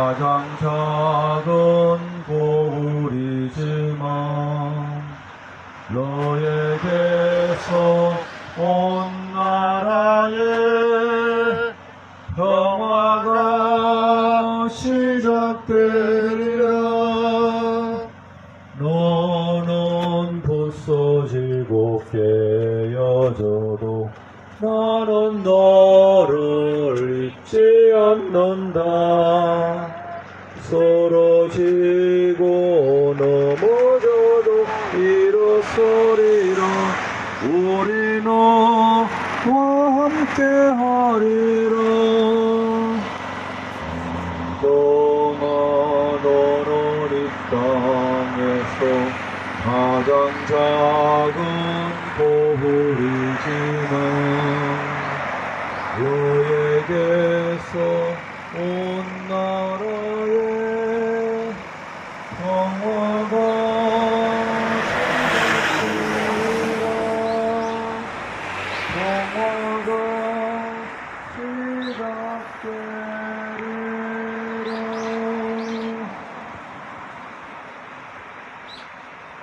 가장 작은 고울이지만 너에게서 온 나라의 평화가 시작되리라. 너는 부서지고 깨어져도 나는 너를 잊지 않는다. 서로 지고 넘어져도 이로소리라. 우리 너와 함께 하리라. 동안 오늘 이 땅에서 가장 작은 보물이지만 너에게서 온 나라의 평화가 시작되리라 평화가 시작되리라